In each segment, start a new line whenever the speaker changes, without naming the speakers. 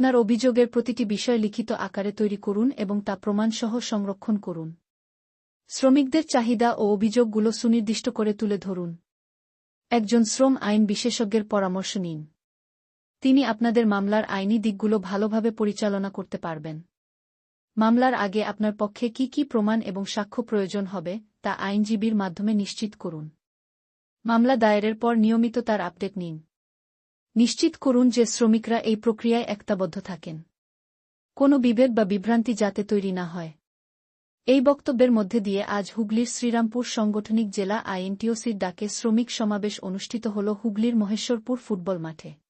আপনার অভিযোগের প্রতিটি বিষয় লিখিত আকারে তৈরি করুন এবং তা প্রমাণসহ সংরক্ষণ করুন। শ্রমিকদের চাহিদা ও অভিযোগগুলো সুনির্দিষ্ট করে তুলে ধরুন। একজন শ্রম আইন বিশেষজ্ঞের পরামর্শ নিন। তিনি আপনাদের মামলার আইনি দিকগুলো ভালোভাবে পরিচালনা করতে পারবেন। মামলার আগে আপনার পক্ষে কি কি প্রমাণ এবং সাক্ষ্য প্রয়োজন হবে, তা আইনজীবীর মাধ্যমে নিশ্চিত করুন। মামলা দায়েরের পর নিয়মিত তার আপডেট নিন। নিশ্চিত করুন যে শ্রমিকরা এই প্রক্রিয়ায় একতাবদ্ধ থাকেন। কোনো বিভেদ বা বিভ্রান্তি যাতে তৈরি না হয়। এই বক্তব্যের মধ্যে দিয়ে আজ হুগলির শ্রীরামপুর সাংগঠনিক জেলা আইএনটিওসির ডাকে শ্রমিক সমাবেশ অনুষ্ঠিত হল হুগলির মহেশ্বরপুর ফুটবল মাঠে।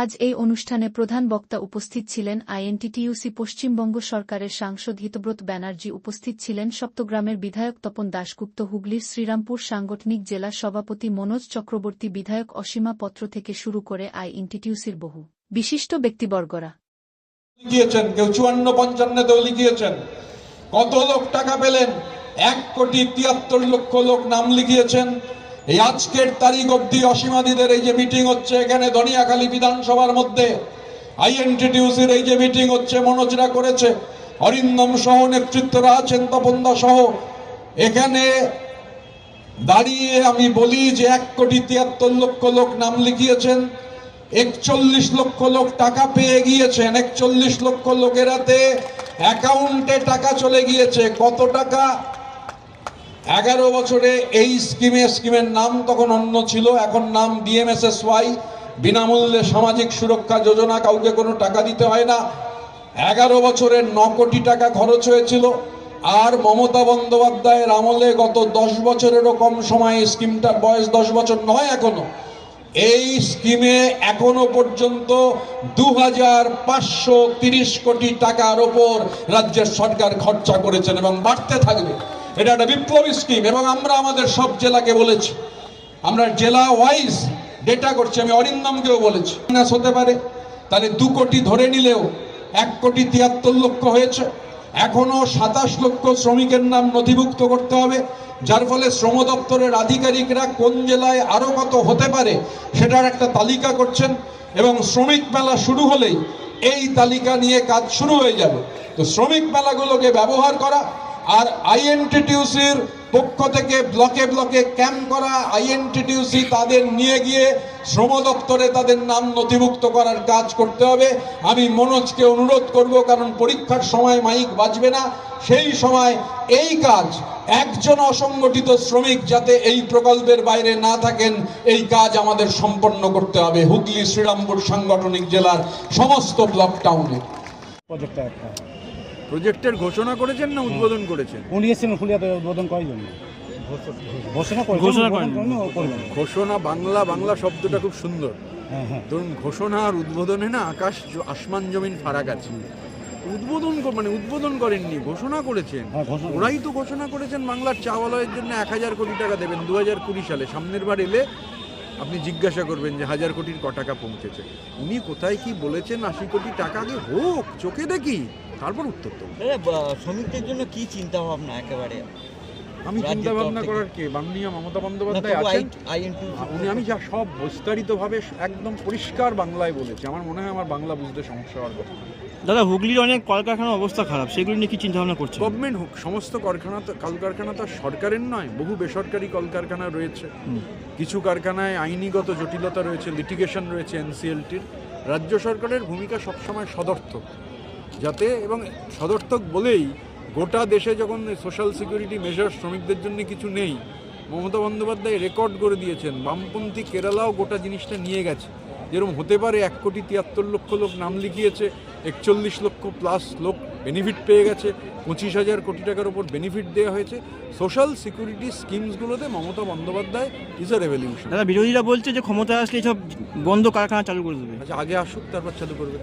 আজ এই অনুষ্ঠানে প্রধান বক্তা উপস্থিত ছিলেন আইএনটিটিইউসি পশ্চিমবঙ্গ সরকারের সাংসদ হিতব্রত ব্যানার্জি, উপস্থিত ছিলেন সপ্তগ্রামের বিধায়ক তপন দাশগুপ্ত, হুগলির শ্রীরামপুর সাংগঠনিক জেলা সভাপতি মনোজ চক্রবর্তী, বিধায়ক অসীমা পত্র থেকে শুরু করে আইএনটিটিইউসির বহু বিশিষ্ট ব্যক্তিবর্গরা।
লিখিয়েছেন কেউ চুয়ান্ন পঞ্চান্নতেও লিখিয়েছেন কত লোক টাকা পেলেন? এক কোটি তিয়াত্তর লক্ষ লোক নাম লিখিয়েছেন। এই আজকের তারিখ অব্দি অসীমাদিদের এই যে মিটিং হচ্ছে, এখানে দনিয়াখালী বিধানসভার মধ্যে আইএনটিটিউসির এই যে মিটিং হচ্ছে, মনোজরা করেছে। অরিন্দম সহ নেতৃত্বরা আছেন, তপনদা সহ। এখানে দাঁড়িয়ে আমি বলি যে এক কোটি তিয়াত্তর লক্ষ লোক নাম লিখিয়েছেন, একচল্লিশ লক্ষ লোক টাকা পেয়ে গিয়েছেন, একচল্লিশ লক্ষ লোকেরাতে অ্যাকাউন্টে টাকা চলে গিয়েছে। কত টাকা? এগারো বছরে এই স্কিমে, স্কিমের নাম তখন অন্য ছিল, এখন নাম বিএমএসএসওয়াই বিনামূল্যে সামাজিক সুরক্ষা যোজনা, কাউকে কোনো টাকা দিতে হয় না। এগারো বছরে ন কোটি টাকা খরচ হয়েছিল। আর মমতা বন্দ্যোপাধ্যায়ের আমলে গত দশ বছরেরও কম সময়ে স্কিমটার বয়স দশ বছর নয় এখনও। এই স্কিমে এখনও পর্যন্ত দু হাজার পাঁচশো তিরিশ কোটি টাকার ওপর রাজ্যের সরকার খরচা করেছেন এবং বাড়তে থাকবে। এটা একটা বিপ্লবী স্কিম এবং আমরা আমাদের সব জেলাকে বলেছি। আমরা জেলা ওয়াইজ ডেটা করছি, আমি অরিন্দমকেও বলেছি। না হতে পারে, তাহলে দু কোটি ধরে নিলেও এক কোটি তিয়াত্তর লক্ষ হয়েছে। এখনও সাতাশ লক্ষ শ্রমিকের নাম নথিভুক্ত করতে হবে, যার ফলে শ্রম দপ্তরের আধিকারিকরা কোন জেলায় আরও কত হতে পারে সেটার একটা তালিকা করছেন এবং শ্রমিক মেলা শুরু হলেই এই তালিকা নিয়ে কাজ শুরু হয়ে যাবে। তো শ্রমিক মেলাগুলোকে ব্যবহার করা আর আইএনটিটিউসির পক্ষ থেকে ব্লকে ব্লকে ক্যাম্প করা আইএনটিটিউসি তাদের নিয়ে গিয়ে শ্রম দপ্তরে তাদের নাম নথিভুক্ত করার কাজ করতে হবে। আমি মনোজকে অনুরোধ করব, কারণ পরীক্ষার সময় মাইক বাজবে না। সেই সময় এই কাজ, একজন অসংগঠিত শ্রমিক যাতে এই প্রকল্পের বাইরে না থাকেন, এই কাজ আমাদের সম্পন্ন করতে হবে। হুগলি, শ্রীরামপুর সাংগঠনিক জেলার সমস্ত ব্লক টাউনে।
প্রজেক্টের ঘোষণা করেছেন না উদ্বোধন করেছেন?
উনি এসেছিলেন ফুলিয়াতে উদ্বোধন করার জন্য। ঘোষণা
করেন।
ঘোষণা বাংলা বাংলা শব্দটা খুব সুন্দর।
হ্যাঁ হ্যাঁ।
ধরুন ঘোষণা আর উদ্বোধনে না আকাশ আসমান জমিন ফারাক আছে। উদ্বোধন মানে উদ্বোধন করেননি ঘোষণা করেছেন।
হ্যাঁ, ঘোষণা করেছেন।
ওরাই তো ঘোষণা করেছেন বাংলার চাওয়ালয়ের জন্য এক হাজার কোটি টাকা দেবেন দু হাজার কুড়ি সালে। সামনের বার এলে আপনি জিজ্ঞাসা করবেন যে হাজার কোটির ক টাকা পৌঁছেছে। উনি কোথায় কি বলেছেন আশি কোটি টাকা আগে হোক চোখে দেখি তারপর উত্তর দেবো।
বা- শ্রমিকদের জন্য কি চিন্তা ভাবনা একেবারে?
আমি চিন্তা ভাবনা করার কে? মাননীয় মমতা বন্দ্যোপাধ্যায় আছেন? উনি আমি যা সব বিস্তারিতভাবে একদম পরিষ্কার বাংলায় বলেছি। আমার মনে হয় আমার বাংলা বুঝতে সমস্যা হওয়ার কথা।
দাদা হুগলির অনেক কলকারখানার অবস্থা খারাপ সেগুলো নিয়ে কি চিন্তা ভাবনা করছেন?
গভর্নমেন্ট হোক সমস্ত কারখানা তো কলকারখানা তো সরকারের নয় বহু বেসরকারি কলকারখানা রয়েছে। কিছু কারখানায় আইনিগত জটিলতা রয়েছে লিটিগেশন রয়েছে এনসিএলটির রাজ্য সরকারের ভূমিকা সবসময় সদর্থক। যাতে এবং সদর্থক বলেই গোটা দেশে যখন সোশ্যাল সিকিউরিটি মেজার শ্রমিকদের জন্য কিছু নেই মমতা বন্দ্যোপাধ্যায় রেকর্ড করে দিয়েছেন বামপন্থী কেরালাও গোটা জিনিসটা নিয়ে গেছে। যেরকম হতে পারে এক কোটি তিয়াত্তর লক্ষ লোক নাম লিখিয়েছে একচল্লিশ লক্ষ প্লাস লোক বেনিফিট পেয়ে গেছে পঁচিশ হাজার কোটি টাকার ওপর বেনিফিট দেওয়া হয়েছে। Social security স্কিমসগুলোতে Mamata Bandyopadhyay is a revolution
দাদা বিরোধীরা বলছে যে ক্ষমতা আসলে সব বন্ধ কারখানা চালু করে দেবে।
আচ্ছা আগে আসুক তারপর চালু করবে।